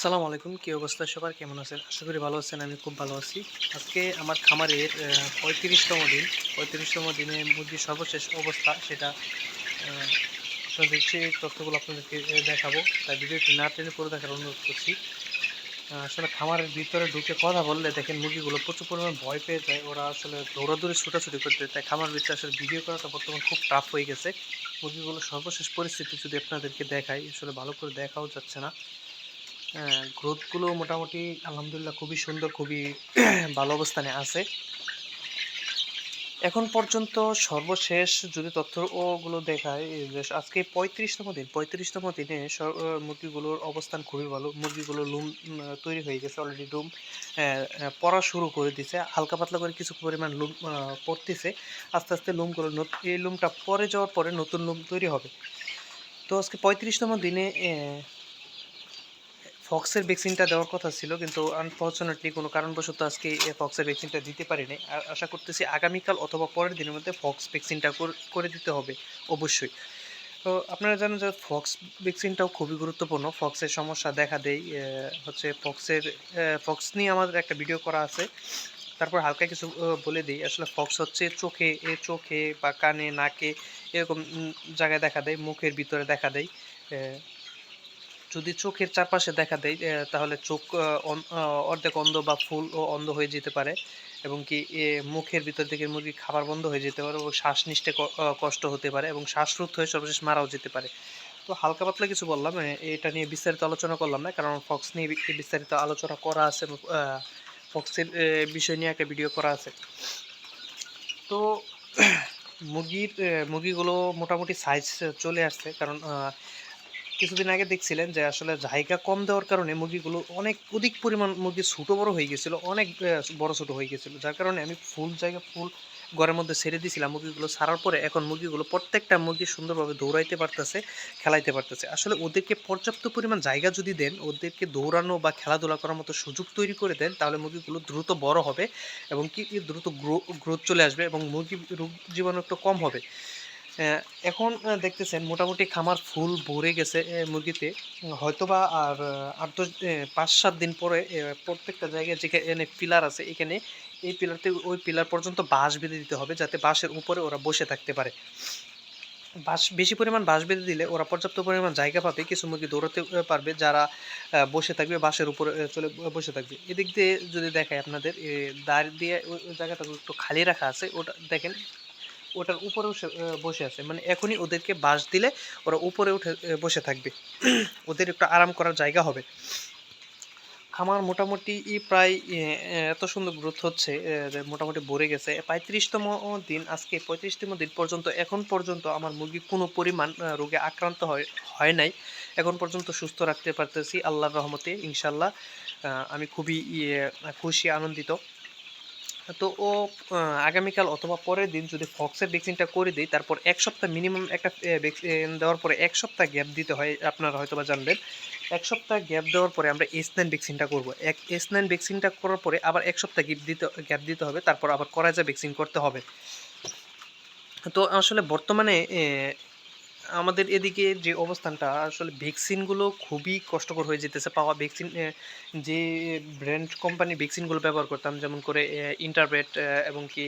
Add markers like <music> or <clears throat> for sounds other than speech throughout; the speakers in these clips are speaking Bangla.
আসসালামু আলাইকুম, কী অবস্থা সবার? কেমন আছেন? আশা করি ভালো আছেন, আমি খুব ভালো আছি। আজকে আমার খামারের পঁয়ত্রিশতম দিন। পঁয়ত্রিশতম দিনে মুরগির সর্বশেষ অবস্থা সেটা আপনাদের সেই তথ্যগুলো আপনাদেরকে দেখাবো তাই ভিডিওটি না টেনে করে দেখার অনুরোধ করছি। আসলে খামারের ভিতরে ঢুকে কথা বললে দেখেন মুরগিগুলো প্রচুর পরিমাণে ভয় পেয়ে যায়। ওরা আসলে দৌড়াদৌড়ি, ছুটাছুটি করতে তাই খামার ভিতরে আসলে ভিডিও করাটা বর্তমান খুব টাফ হয়ে গেছে। মুরগিগুলো সর্বশেষ পরিস্থিতি যদি আপনাদেরকে দেখাই, আসলে ভালো করে দেখাও যাচ্ছে না। গ্রোথগুলো মোটামুটি আলহামদুলিল্লাহ খুবই সুন্দর, খুবই <clears throat> ভালো অবস্থানে আছে। এখন পর্যন্ত সর্বশেষ যদি তথ্য ওগুলো দেখায় আজকে পঁয়ত্রিশতম দিন, পঁয়ত্রিশতম দিনে মুরগিগুলোর অবস্থান খুবই ভালো, মুরগিগুলো লুম তৈরি হয়ে গেছে অলরেডি লুম পড়া শুরু করে দিছে, হালকা পাতলা করে কিছু পরিমাণ লুম পড়তেছে, আস্তে আস্তে লুমগুলো এই লুমটা পরে যাওয়ার পরে নতুন লুম তৈরি হবে। তো আজকে পঁয়ত্রিশতম দিনে ফক্সের ভ্যাকসিনটা দেওয়ার কথা ছিল, কিন্তু আনফর্চুনেটলি কোনো কারণবশত আজকে ফক্সের ভ্যাকসিনটা দিতে পারিনি। আর আশা করতেছি আগামীকাল অথবা পরের দিনের মধ্যে ফক্স ভ্যাকসিনটা কর- দিতে হবে, অবশ্যই। তো আপনারা জানেন যে ফক্স ভ্যাকসিনটাও খুবই গুরুত্বপূর্ণ। ফক্সের সমস্যা দেখা দেয় হচ্ছে ফক্সের ফক্স নিয়ে আমাদের একটা ভিডিও করা আছে। তারপর হালকা কিছু বলে দিই। আসলে ফক্স হচ্ছে চোখে, এ, চোখে বা কানে, নাকে এরকম জায়গায় দেখা দেয়, মুখের ভিতরে দেখা দেয় যদি চোখের চারপাশে দেখা দেয় তাহলে চোখ অর্ধেক অন্ধ বা ফুল ও অন্ধ হয়ে যেতে পারে এবং কি মুখের ভিতর থেকে মুরগি খাবার বন্ধ হয়ে যেতে পারে এবং শ্বাস নিতে কষ্ট হতে পারে এবং শ্বাসরোধ হয়ে সর্বশেষ মারাও যেতে পারে। তো হালকা পাতলা কিছু বললাম এটা নিয়ে বিস্তারিত আলোচনা করলাম না, কারণ ফক্স নিয়ে বিস্তারিত আলোচনা করা আছে ফক্সের বিষয় নিয়ে একটা ভিডিও করা আছে। তো <clears throat> মুরগির মুরগিগুলো মোটামুটি সাইজ চলে আসছে, কারণ কিছুদিন আগে দেখছিলেন যে আসলে জায়গা কম দেওয়ার কারণে মুরগিগুলো অনেক অধিক পরিমাণ মুরগি ছোটো বড় হয়ে গেছিল, অনেক বড় ছোটো হয়ে গেছিল। যার কারণে আমি ফুল জায়গা, ফুল ঘরের মধ্যে ছেড়ে দিয়েছিলাম মুরগিগুলো, ছাড়ার পরে এখন মুরগিগুলো প্রত্যেকটা মুরগি সুন্দরভাবে দৌড়াইতে পারতেছে, খেলাইতে পারতেছে। আসলে ওদেরকে পর্যাপ্ত পরিমাণ জায়গা যদি দেন, ওদেরকে দৌড়ানো বা খেলাধুলা করার মতো সুযোগ তৈরি করে দেন, তাহলে মুরগিগুলো দ্রুত বড় হবে এবং কি, দ্রুত গ্রোথ চলে আসবে এবং মুরগি রোগ জীবাণু একটু কম হবে। এখন দেখতেছেন মোটামুটি খামার ফুল ভরে গেছে মুরগিতে। হয়তোবা আর আট দশ পাঁচ সাত দিন পরে প্রত্যেকটা জায়গায় যেখানে পিলার আছে, এখানে এই পিলার থেকে ওই পিলার পর্যন্ত বাঁশ বেঁধে দিতে হবে যাতে বাঁশের উপরে ওরা বসে থাকতে পারে। বাঁশ, বেশি পরিমাণ বাঁশ বেঁধে দিলে ওরা পর্যাপ্ত পরিমাণ জায়গা পাবে, কিছু মুরগি দৌড়াতে পারবে, যারা বসে থাকবে, বাঁশের উপরে চলে বসে থাকবে। এদিক দিয়ে যদি দেখায় আপনাদের দাঁড় দিয়ে ওই জায়গাটা একটু খালি রাখা আছে, ওটা দেখেন ওটার উপরেও সে, বসে আছে। মানে এখনই ওদেরকে বাঁশ দিলে ওরা উপরে উঠে বসে থাকবে। <clears throat> ওদের একটু আরাম করার জায়গা হবে। খামার মোটামুটি প্রায় এত সুন্দর গ্রোথ হচ্ছে যে মোটামুটি ভরে গেছে। পঁয়ত্রিশতম দিন আজকে পঁয়ত্রিশতম দিন পর্যন্ত এখন পর্যন্ত আমার মুরগি কোনো পরিমাণ রোগে আক্রান্ত হয় হয় নাই। এখন পর্যন্ত সুস্থ রাখতে পারতেছি আল্লাহর রহমতে ইনশাল্লাহ। আমি খুবই ইয়ে, খুশি আনন্দিত। তো ও আগামীকাল অথবা পরের দিন যদি ফক্সের ভ্যাকসিনটা করে দিই তারপর এক সপ্তাহ মিনিমাম একটা ভ্যাকসিন দেওয়ার পরে এক সপ্তাহ গ্যাপ দিতে হয়, আপনারা হয়তো বা জানবেন। এক সপ্তাহ গ্যাপ দেওয়ার পরে আমরা এস নাইন ভ্যাকসিনটা করব। এক এস নাইন ভ্যাকসিনটা করার পরে আবার এক সপ্তাহ গ্যাপ দিতে গ্যাপ দিতে হবে, তারপর আবার করা যায় ভ্যাকসিন করতে হবে। তো আসলে বর্তমানে আমাদের এদিকে যে অবস্থানটা, আসলে ভ্যাকসিনগুলো খুবই কষ্টকর হয়ে যেতেছে। পাওয়া ভ্যাকসিন যে ব্র্যান্ড কোম্পানি ভ্যাকসিনগুলো ব্যবহার করতাম, যেমন করে ইন্টারভেট এবং কি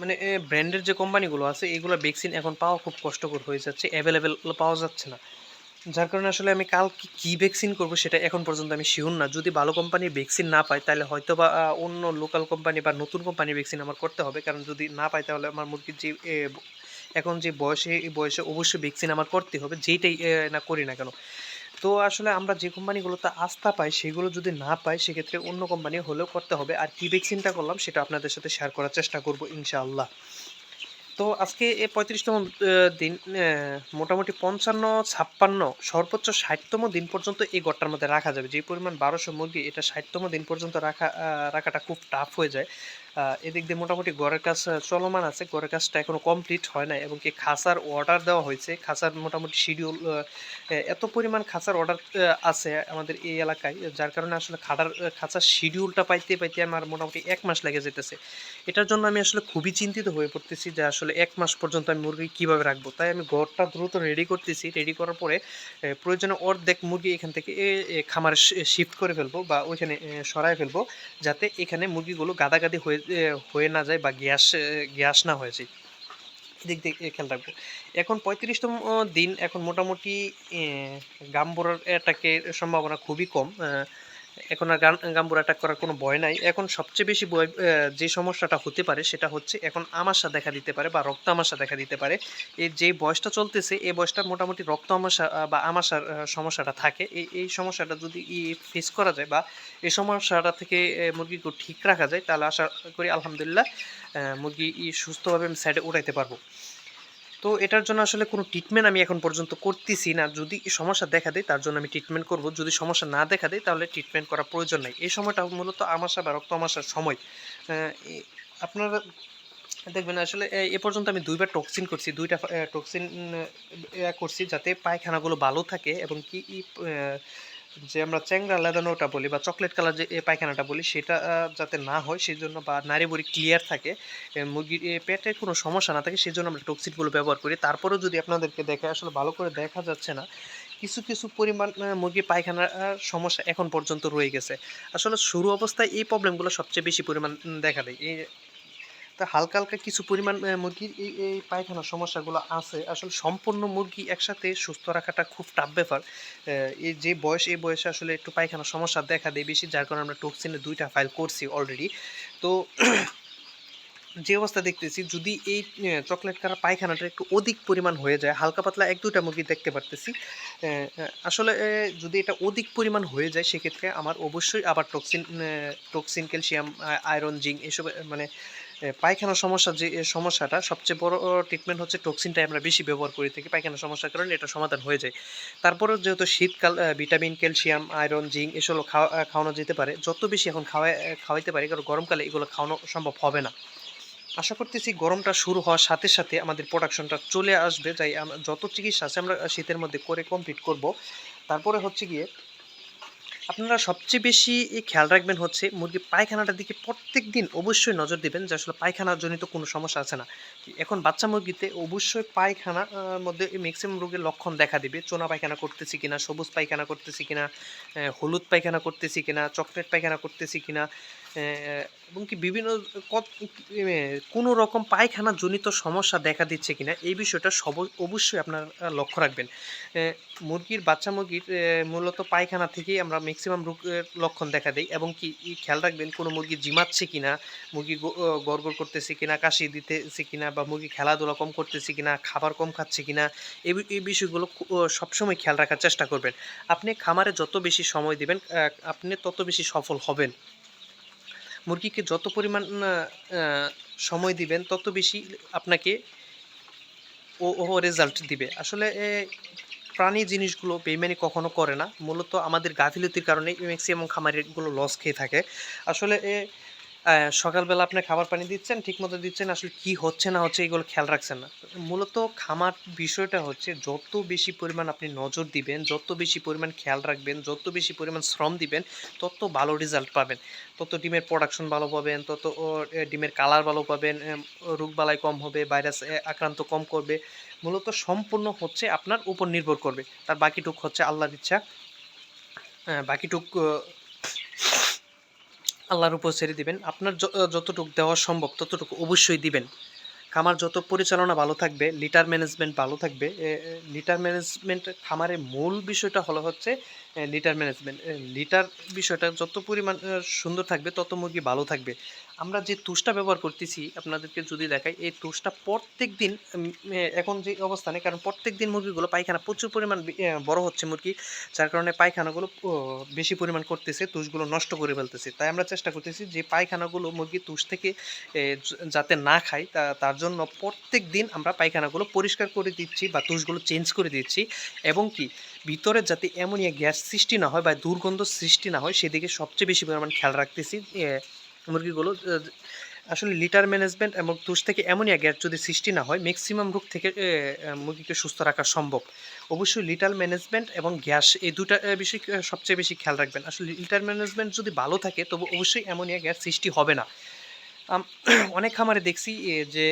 মানে ব্র্যান্ডের যে কোম্পানিগুলো আছে, এগুলো ভ্যাকসিন এখন পাওয়া খুব কষ্টকর হয়ে যাচ্ছে অ্যাভেলেবেল পাওয়া যাচ্ছে না। যার কারণে আসলে আমি কাল কি ভ্যাকসিন করব সেটা এখন পর্যন্ত আমি শিওর না। যদি ভালো কোম্পানির ভ্যাকসিন না পাই, তাহলে হয়তো বা অন্য লোকাল কোম্পানি বা নতুন কোম্পানির ভ্যাকসিন আমার করতে হবে। কারণ যদি না পাই, তাহলে আমার মুরগির যে এখন যে বয়সে, এই বয়সে অবশ্যই ভ্যাকসিন আমার করতে হবে, যেইটাই না করি না কেন। তো আসলে আমরা যে কোম্পানিগুলোতে আস্থা পাই, সেগুলো যদি না পাই, সেক্ষেত্রে অন্য কোম্পানি হলেও করতে হবে। আর কি ভ্যাকসিনটা করলাম, সেটা আপনাদের সাথে শেয়ার করার চেষ্টা করব, ইনশাআল্লাহ। তো আজকে এ পঁয়ত্রিশতম দিন মোটামুটি পঞ্চান্ন, ছাপ্পান্ন, সর্বোচ্চ ষাটতম দিন পর্যন্ত এই গড়টার মধ্যে রাখা যাবে। যে পরিমাণ বারোশো মুরগি, এটা ষাটতম দিন পর্যন্ত রাখা রাখাটা খুব টাফ হয়ে যায়। এদিক দিয়ে মোটামুটি ঘরের কাজ চলমান আছে। ঘরের কাজটা এখনও কমপ্লিট হয় না এবং কি খাঁচার অর্ডার দেওয়া হয়েছে। খাঁচার মোটামুটি শিডিউল এত পরিমাণ খাঁচার অর্ডার আছে আমাদের এই এলাকায়, যার কারণে আসলে খাটার খাঁচার শিডিউলটা পাইতে পাইতে আমার মোটামুটি এক মাস লেগে যেতেছে। এটার জন্য আমি আসলে খুবই চিন্তিত হয়ে পড়তেছি যে আসলে এক মাস পর্যন্ত আমি মুরগি কীভাবে রাখব। তাই আমি ঘরটা দ্রুত রেডি করতেছি। রেডি করার পরে প্রয়োজনে অর্ধেক মুরগি এখান থেকে খামারে শিফট করে ফেলব বা ওইখানে সরায় ফেলব, যাতে এখানে মুরগিগুলো গাদাগাদি হয়ে হয়ে না যায় বা গ্যাস গ্যাস না হয়ে যায়। দিক দিয়ে খেয়াল রাখব। এখন পঁয়ত্রিশতম দিন এখন মোটামুটি গাম্বুরার অ্যাটাকের সম্ভাবনা খুবই কম। এখন আর গাম্বুর অ্যাটাক করার কোনো ভয় নাই। এখন সবচেয়ে বেশি ভয় যে সমস্যাটা হতে পারে সেটা হচ্ছে এখন আমাশা দেখা দিতে পারে বা রক্ত আমাশা দেখা দিতে পারে। এই যে বয়সটা চলতেছে এই বয়সটা মোটামুটি রক্ত আমাশা বা আমাশার সমস্যাটা থাকে। এই এই সমস্যাটা যদি ফেস করা যায় বা এই সমস্যাটা থেকে মুরগিকে ঠিক রাখা যায়, তাহলে আশা করি আলহামদুলিল্লাহ মুরগি সুস্থভাবে আমি সাইডে উঠাইতে পারব। তো এটার জন্য আসলে কোনো ট্রিটমেন্ট আমি এখন পর্যন্ত করতেছি না যদি সমস্যা দেখা দেয় তার জন্য আমি ট্রিটমেন্ট করব যদি সমস্যা না দেখা দেয় তাহলে ট্রিটমেন্ট করা প্রয়োজন নাই এই সময়টা মূলত আমাশা বা রক্ত আমাশার সময় আপনারা দেখবেন আসলে এ- পর্যন্ত আমি দুইবার টক্সিন করছি দুইটা টক্সিন করছি যাতে পায়খানাগুলো ভালো থাকে এবং কি যে আমরা চ্যাংরা লেদানোটা বলি বা চকলেট কালার যে পায়খানাটা বলি সেটা যাতে না হয় সেই জন্য বা নারী বড়ি ক্লিয়ার থাকে মুরগির পেটে কোনো সমস্যা না থাকে সেই জন্য আমরা টক্সিনগুলো ব্যবহার করি। তারপরেও যদি আপনাদেরকে দেখে আসলে ভালো করে দেখা যাচ্ছে না কিছু কিছু পরিমাণ আহ, মুরগির পায়খানার সমস্যা এখন পর্যন্ত রয়ে গেছে। আসলে শুরু অবস্থায় এই প্রবলেমগুলো সবচেয়ে বেশি পরিমাণ দেখা দেয়। এই তা হালকা হালকা কিছু পরিমাণ মুরগির এই এই পায়খানার সমস্যাগুলো আছে। আসলে সম্পূর্ণ মুরগি একসাথে সুস্থ রাখাটা খুব টাফ ব্যাপার। এই যে বয়স, এই বয়সে আসলে একটু পায়খানার সমস্যা দেখা দেয় বেশি, যার কারণে আমরা টক্সিনে দুইটা ফাইল করছি অলরেডি তো <clears throat> যে অবস্থা দেখতেছি, যদি এই চকলেট কালার পায়খানাটা একটু অধিক পরিমাণ হয়ে যায়, হালকা পাতলা এক, দুইটা মুরগি দেখতে পারতেছি। আসলে যদি এটা অধিক পরিমাণ হয়ে যায়, সেক্ষেত্রে আমার অবশ্যই আবার toxin toxin calcium iron zinc এসব মানে পায়খানার সমস্যা যে সমস্যাটা, সবচেয়ে বড় ট্রিটমেন্ট হচ্ছে টক্সিনটাই আমরা বেশি ব্যবহার করে থাকি পায়খানার সমস্যার কারণে এটা সমাধান হয়ে যায়। তারপরেও যেহেতু শীতকাল ভিটামিন ক্যালসিয়াম আয়রন জিঙ্ক এসব খাওয়া খাওয়ানো যেতে পারে, যত বেশি এখন খাওয়া খাওয়াইতে পারি, কারণ গরমকালে এগুলো খাওয়ানো সম্ভব হবে না। আশা করতেছি গরমটা শুরু হওয়ার সাথে সাথে আমাদের প্রোডাকশনটা চলে আসবে আমরা যত চিকিৎসা আছে আমরা শীতের মধ্যে করে কমপ্লিট করব। তারপরে হচ্ছে গিয়ে আপনারা সবচেয়ে বেশি খেয়াল রাখবেন হচ্ছে মুরগির পায়খানাটার দিকে প্রত্যেক দিন অবশ্যই নজর দেবেন যে আসলে পায়খানা জনিত কোনো সমস্যা আছে না। এখন বাচ্চা মুরগিতে অবশ্যই পায়খানা মধ্যে ম্যাক্সিমাম রোগের লক্ষণ দেখা দেবে। চোনা পায়খানা করতেছি কিনা, সবুজ পায়খানা করতেছি কিনা হলুদ পায়খানা করতেছি কিনা, চকলেট পায়খানা করতেছি কিনা এবং কি বিভিন্ন কোনো রকম পায়খানা জনিত সমস্যা দেখা দিচ্ছে কিনা, এই বিষয়টা সব অবশ্যই আপনারা লক্ষ্য রাখবেন। মুরগির, বাচ্চা মুরগির মূলত পায়খানা থেকেই আমরা ম্যাক্সিমাম রোগের লক্ষণ দেখা দেই এবং কি খেয়াল রাখবেন কোনো মুরগি জিমাচ্ছে কিনা, মুরগি গড়গড় করতেছে কিনা, কাশি দিতেছে কিনা বা মুরগি খেলাধুলা কম করতেছে কিনা, খাবার কম খাচ্ছে কিনা এই বিষয়গুলো সবসময় খেয়াল রাখার চেষ্টা করবেন। আপনি খামারে যত বেশি সময় দিবেন আপনি তত বেশি সফল হবেন। মুরগিকে যত পরিমাণ সময় দিবেন, তত বেশি আপনাকে ও ও রেজাল্ট দিবে। আসলে প্রাণী জিনিসগুলো বেইমানি কখনো করে না। মূলত আমাদের গাফিলতির কারণে ম্যাক্সিমাম খামারিগুলো লস খেয়ে থাকে। আসলে, এ সকালবেলা আপনি খাবার পানি দিচ্ছেন ঠিক মতো দিচ্ছেন আসলে কি হচ্ছে না হচ্ছে এগুলো খেয়াল রাখছেন না। মূলত খামার বিষয়টা হচ্ছে যত বেশি পরিমাণ আপনি নজর দিবেন যত বেশি পরিমাণ খেয়াল রাখবেন যত বেশি পরিমাণ শ্রম দিবেন তত ভালো রেজাল্ট পাবেন। তত ডিমের প্রোডাকশন ভালো পাবেন তত ডিমের কালার ভালো পাবেন এম, রোগবালাই কম হবে ভাইরাস আক্রান্ত কম করবে। মূলত সম্পূর্ণ হচ্ছে আপনার উপর নির্ভর করবে। তার বাকিটুক হচ্ছে আল্লাহর ইচ্ছা। আহ, বাকিটুক আল্লাহর উপর ছেড়ে দিবেন। আপনার যতটুকু দেওয়া সম্ভব, ততটুকু অবশ্যই দিবেন। খামার যত পরিচালনা ভালো থাকবে লিটার ম্যানেজমেন্ট ভালো থাকবে লিটার ম্যানেজমেন্ট খামারের মূল বিষয়টা হলো হচ্ছে লিটার ম্যানেজমেন্ট লিটার বিষয়টা যত পরিমাণ সুন্দর থাকবে, তত মুরগি ভালো থাকবে। আমরা যে তুষটা ব্যবহার করতেছি, আপনাদেরকে যদি দেখাই, এই তুষটা প্রত্যেক দিন এখন যে অবস্থানে, কারণ প্রত্যেক দিন মুরগিগুলো পায়খানা প্রচুর পরিমাণ বড় হচ্ছে মুরগি, যার কারণে পায়খানাগুলো বেশি পরিমাণ করতেছে, তুষগুলো নষ্ট করে ফেলতেছে। তাই আমরা চেষ্টা করতেছি যে পায়খানাগুলো, মুরগি তুষ থেকে যাতে না খায়, তা, তার জন্য প্রত্যেক দিন আমরা পায়খানাগুলো পরিষ্কার করে দিচ্ছি বা তুষগুলো চেঞ্জ করে দিচ্ছি। এবং কি ভিতরে যাতে অ্যামোনিয়া গ্যাস সৃষ্টি না হয় বা দুর্গন্ধ সৃষ্টি না হয়, সেদিকে সবচেয়ে বেশি পরিমাণ খেয়াল রাখতেছি। মুরগিগুলো আসলে লিটার ম্যানেজমেন্ট এবং তুষ থেকে অ্যামোনিয়া গ্যাস যদি সৃষ্টি না হয় ম্যাক্সিমাম রোগ থেকে মুরগিকে সুস্থ রাখা সম্ভব। অবশ্যই লিটার ম্যানেজমেন্ট এবং গ্যাস, এই দুটা বিষয় সবচেয়ে বেশি খেয়াল রাখবেন। আসলে লিটার ম্যানেজমেন্ট যদি ভালো থাকে, তবু অবশ্যই অ্যামোনিয়া গ্যাস সৃষ্টি হবে না। <clears throat> অনেক খামারে দেখছি যে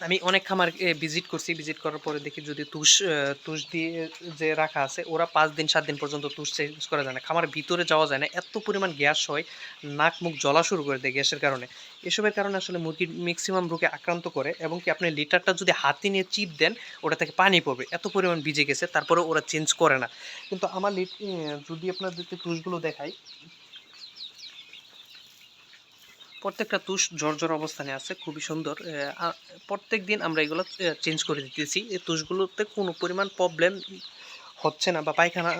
আমি অনেক খামার ভিজিট করছি। ভিজিট করার পরে দেখি যদি তুষ তুষ দিয়ে যে রাখা আছে ওরা পাঁচ দিন সাত দিন পর্যন্ত তুষ চেঞ্জ করা যায় না। খামার ভিতরে যাওয়া যায় না। এত পরিমাণ গ্যাস হয় নাক মুখ জ্বলা শুরু করে দেয় গ্যাসের কারণে। এসবের কারণে আসলে মুরগির ম্যাক্সিমাম রোগে আক্রান্ত করে এবং কি আপনি লিটারটা যদি হাতে নিয়ে চিপ দেন ওটা থেকে পানি পড়বে। এত পরিমাণ ভিজে গেছে তারপরে ওরা চেঞ্জ করে না। কিন্তু আমার লি- আহ, যদি তুষগুলো দেখাই প্রত্যেকটা তুষ জর্জর অবস্থানে আছে, খুবই সুন্দর। প্রত্যেক দিন আমরা এগুলো চেঞ্জ করে দিতেছি। এই তুষগুলোতে কোনো পরিমাণ প্রবলেম হচ্ছে না বা পায়খানা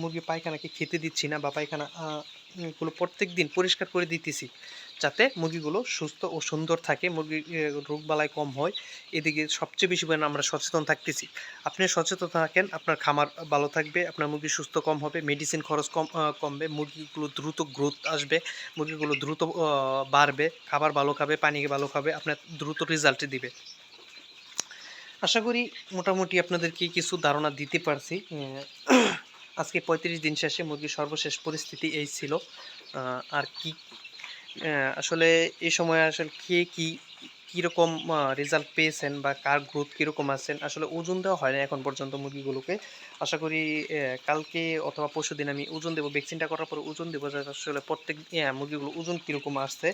মুরগি পায়খানাকে খেতে দিচ্ছি না বা পায়খানা আহ, গুলো প্রত্যেক দিন পরিষ্কার করে দিতেছি যাতে মুরগিগুলো সুস্থ ও সুন্দর থাকে মুরগির রোগ বালাই কম হয়। এদিকে সবচেয়ে বেশি পরিমাণে আমরা সচেতন থাকতেছি। আপনি সচেতন থাকেন আপনার খামার ভালো থাকবে আপনার মুরগি সুস্থ কম হবে মেডিসিন খরচ কম কমবে মুরগিগুলো দ্রুত গ্রোথ আসবে মুরগিগুলো দ্রুত বাড়বে খাবার ভালো খাবে পানি ভালো খাবে আপনার দ্রুত রেজাল্ট দিবে। আশা করি মোটামুটি আপনাদেরকে কিছু ধারণা দিতে পারছি আজকে পঁয়ত্রিশ দিন শেষে মুরগির সর্বশেষ পরিস্থিতি এই ছিল। আর কি আসলে এই সময় আসলে কে কি, কীরকম রেজাল্ট পেয়েছেন বা কার গ্রোথ কীরকম আছেন, আসলে ওজন দেওয়া হয় না এখন পর্যন্ত মুরগিগুলোকে। আশা করি কালকে অথবা পরশু দিন আমি ওজন দেবো ভ্যাকসিনটা করার পরে ওজন দেবো, যাতে আসলে প্রত্যেক মুরগিগুলো ওজন কীরকম আসছে।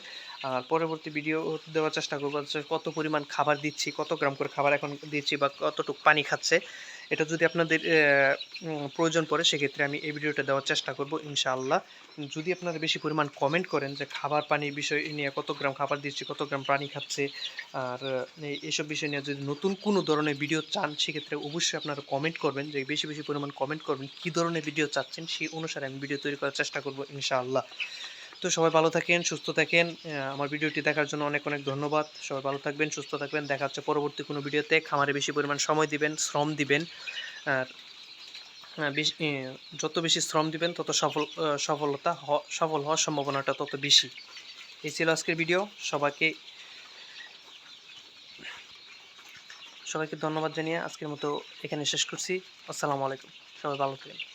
আর পরবর্তী ভিডিও দেওয়ার চেষ্টা করব কত পরিমাণ খাবার দিচ্ছি, কত গ্রাম করে খাবার এখন দিচ্ছি বা কতটুকু পানি খাচ্ছে। এটা যদি আপনাদের প্রয়োজন পড়ে, সেক্ষেত্রে আমি এই ভিডিওটা দেওয়ার চেষ্টা করব, ইনশাআল্লাহ। যদি আপনারা বেশি পরিমাণ কমেন্ট করেন যে খাবার পানির বিষয় নিয়ে কত গ্রাম খাবার দিচ্ছি, কত গ্রাম পানি খাচ্ছে, আর এই- এইসব বিষয় নিয়ে যদি নতুন কোনো ধরনের ভিডিও চান, সেক্ষেত্রে অবশ্যই আপনারা কমেন্ট করবেন, যে বেশি বেশি পরিমাণ কমেন্ট করবেন, কী ধরনের ভিডিও চাচ্ছেন, সেই অনুসারে আমি ভিডিও তৈরি করার চেষ্টা করব, ইনশাআল্লাহ। তো সবাই ভালো থাকেন, সুস্থ থাকেন। আমার ভিডিওটি দেখার জন্য অনেক অনেক ধন্যবাদ। সবাই ভালো থাকবেন, সুস্থ থাকবেন। দেখা হচ্ছে পরবর্তী কোনো ভিডিওতে। খামারে বেশি পরিমাণ সময় দিবেন, শ্রম দিবেন। আর বেশি যত বেশি শ্রম দিবেন, তত সফল সফলতা সফল হওয়ার সম্ভাবনাটা তত বেশি। এই ছিল আজকের ভিডিও। সবাইকে সবাইকে ধন্যবাদ জানিয়ে আজকের মতো এখানে শেষ করছি। আসসালামু আলাইকুম। সবাই ভালো থাকেন